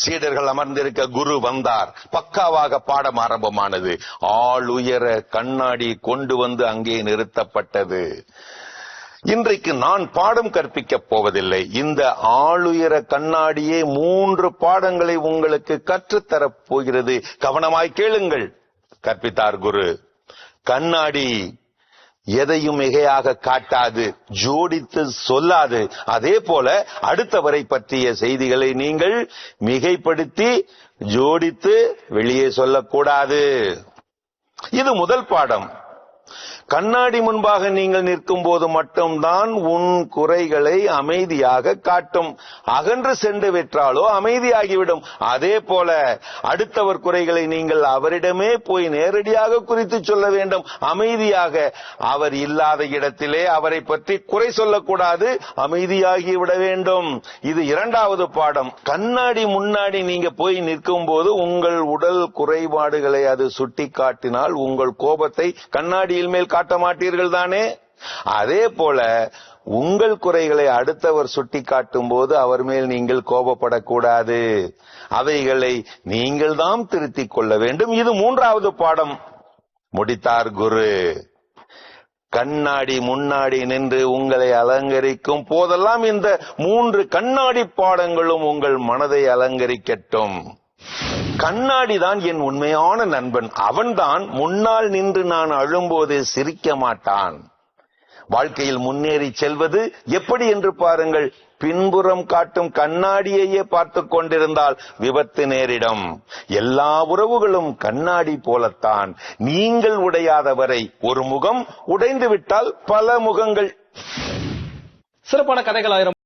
சீடர்கள் அமர்ந்திருக்க குரு வந்தார். பக்காவாக பாடம் ஆரம்பமானது. ஆளுயர கண்ணாடி கொண்டு வந்து அங்கே நிறுத்தப்பட்டது. இன்றைக்கு நான் பாடம் கற்பிக்கப் போவதில்லை. இந்த ஆளுயர கண்ணாடியே மூன்று பாடங்களை உங்களுக்கு கற்றுத்தரப் போகிறது. கவனமாய் கேளுங்கள். கற்பித்தார் குரு. கண்ணாடி எதையும் மிகையாக காட்டாது ஜோடித்து சொல்லாது. அதே போல அடுத்தவரை பற்றிய செய்திகளை நீங்கள் மிகைப்படுத்தி ஜோடித்து வெளியே சொல்லக்கூடாது. இது முதல் பாடம். கண்ணாடி முன்பாக நீங்கள் நிற்கும் போது மட்டும்தான் உன் குறைகளை அமைதியாக காட்டும். அகன்று சென்று விட்டாலோ அமைதியாகிவிடும். அதே போல அடுத்தவர் குறைகளை நீங்கள் அவரிடமே போய் நேரடியாக குறித்து சொல்ல வேண்டும். அமைதியாக. அவர் இல்லாத இடத்திலே அவரை பற்றி குறை சொல்லக்கூடாது. அமைதியாகி விட வேண்டும். இது இரண்டாவது பாடம். கண்ணாடி முன்னாடி நீங்க போய் நிற்கும் போது உங்கள் உடல் குறைபாடுகளை அது சுட்டி காட்டினால் உங்கள் கோபத்தை கண்ணாடியில் மேல் காட்ட மாட்டீர்கள் தானே? அதே போல உங்கள் குறைகளை அடுத்தவர் சுட்டி காட்டும் போது அவர் மேல் நீங்கள் கோபப்படக்கூடாது. அவைகளை நீங்கள் தான் திருத்திக் கொள்ள வேண்டும். இது மூன்றாவது பாடம். முடித்தார் குரு. கண்ணாடி முன்னாடி நின்று உங்களை அலங்கரிக்கும் போதெல்லாம் இந்த மூன்று கண்ணாடி பாடங்களும் உங்கள் மனதை அலங்கரிக்கட்டும். கண்ணாடி தான் என் உண்மையான நண்பன். அவன்தான் முன்னால் நின்று நான் அழும்போது சிரிக்க மாட்டான். வாழ்க்கையில் முன்னேறி செல்வது எப்படி என்று பாருங்கள். பின்புறம் காட்டும் கண்ணாடியையே பார்த்து கொண்டிருந்தால் விபத்து நேரிடும். எல்லா உறவுகளும் கண்ணாடி போலத்தான். நீங்கள் உடையாதவரை ஒரு முகம் உடைந்து விட்டால் பல முகங்கள். சிறப்பான கதைகள் ஆயிரம்